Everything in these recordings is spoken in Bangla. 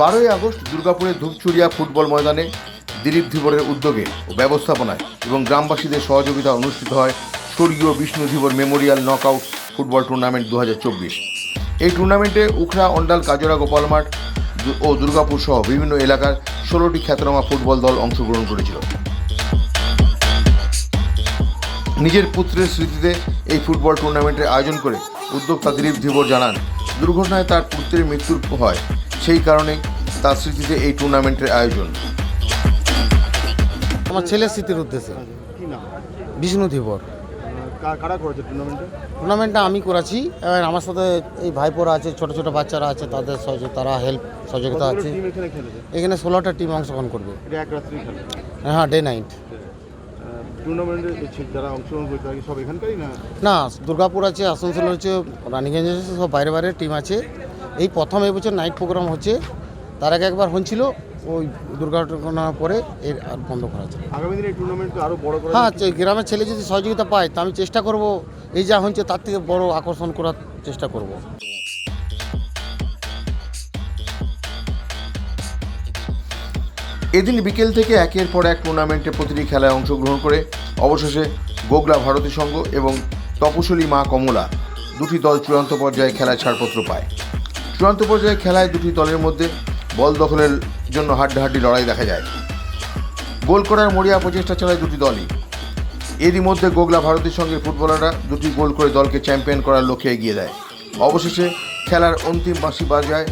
বারোই আগস্ট দুর্গাপুরের ধূপচুরিয়া ফুটবল ময়দানে দিলীপ ধীবরের উদ্যোগে ও ব্যবস্থাপনায় এবং গ্রামবাসীদের সহযোগিতা অনুষ্ঠিত হয় স্বর্গীয় Bishnu Dhibar memorial knockout football tournament দু হাজার চব্বিশ। এই টুর্নামেন্টে উখড়া, অন্ডাল কাজরা গোপাল মাঠ ও দুর্গাপুর সহ বিভিন্ন এলাকার ষোলোটি খ্যাতনামা ফুটবল দল অংশগ্রহণ করেছিল। নিজের পুত্রের স্মৃতিতে এই ফুটবল টুর্নামেন্টের আয়োজন করে উদ্যোক্তা দিলীপ ধীবর জানান দুর্ঘটনায় তার পুত্রের মৃত্যুর হয় সেই কারণে তার স্মৃতিতে এই টুর্নামেন্টের আয়োজন। আমার ছেলের স্মৃতির উদ্দেশ্যে। বিষ্ণু ধীবর কারা করেছে টুর্নামেন্টটা? আমি করেছি এবার আমার সাথে এই ভাইপোরা আছে ছোট ছোট বাচ্চারা আছে তাদের সহযোগ তারা হেল্প সহযোগিতা আছে। এখানে ষোলোটা টিম অংশগ্রহণ করবে। হ্যাঁ ডে নাইট টুর্নামেন্টে যারা অংশগ্রহণ করছে তারা কি সব এখানকারই না? না দুর্গাপুর আছে আসানসোল হচ্ছে রানীগঞ্জ আছে সব বাইরে বাইরে টিম আছে। এই প্রথম এবছর নাইট প্রোগ্রাম হচ্ছে। তার আগে একবার হচ্ছিল ওই দুর্ঘটনার পরে এর আর বন্ধ করা আছে আগামী দিনে এই টুর্নামেন্টকে আরও বড় করে হ্যাঁ গ্রামের ছেলে যদি সহযোগিতা পায় তা আমি চেষ্টা করব। এই যা হচ্ছে তার থেকে বড় আকর্ষণ করার চেষ্টা করব। এদিন বিকেল থেকে একের পর এক টুর্নামেন্টে প্রতিটি খেলায় অংশগ্রহণ করে অবশেষে গোগলা ভারতী সংঘ এবং তপশলী মা কমলা দুটি দল চূড়ান্ত পর্যায়ে খেলায় ছাড়পত্র পায়। চূড়ান্ত পর্যায়ে খেলায় দুটি দলের মধ্যে বল দখলের জন্য হাড্ডাহাড্ডি লড়াই দেখা যায়। গোল করার মরিয়া প্রচেষ্টা চালায় দুটি দলই। এরই মধ্যে গোগলা ভারতীর সঙ্গে ফুটবলাররা দুটি গোল করে দলকে চ্যাম্পিয়ন করার লক্ষ্যে এগিয়ে দেয় অবশেষে খেলার অন্তিম বাঁশি বাজায়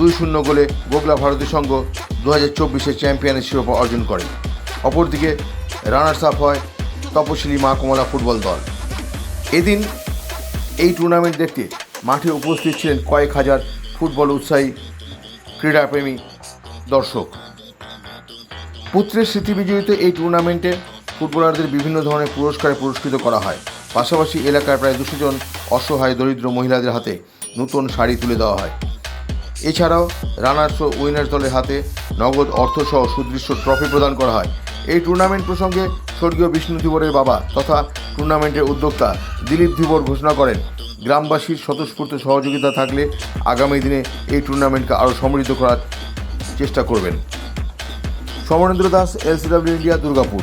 দুই শূন্য গোলে গোগলা ভারতী সংঘ দু হাজার চব্বিশে চ্যাম্পিয়নের শিরোপা অর্জন করে। অপরদিকে রানার্স আপ হয় তপশিলি মা কমলা ফুটবল দল। এদিন এই টুর্নামেন্ট দেখতে মাঠে উপস্থিত ছিলেন কয়েক হাজার ফুটবল উৎসাহী ক্রীড়াপ্রেমী দর্শক। পুত্রের স্মৃতি বিজয়িত এই টুর্নামেন্টে ফুটবলারদের বিভিন্ন ধরনের পুরস্কারে পুরস্কৃত করা হয়। পাশাপাশি এলাকার প্রায় দুশো জন অসহায়, দরিদ্র মহিলাদের হাতে নতুন শাড়ি তুলে দেওয়া হয়। এছাড়াও রানার্স ও উইনার্স দলের হাতে নগদ অর্থসহ সুদৃশ্য ট্রফি প্রদান করা হয়। এই টুর্নামেন্ট প্রসঙ্গে স্বর্গীয় বিষ্ণু ধীবরের বাবা তথা টুর্নামেন্টের উদ্যোক্তা দিলীপ ধীবর ঘোষণা করেন, গ্রামবাসীর স্বতঃস্ফূর্ত সহযোগিতা থাকলে আগামী দিনে এই টুর্নামেন্টকে আরও সমৃদ্ধ করার চেষ্টা করবেন। Samarendra Das, LCW India, Durgapur.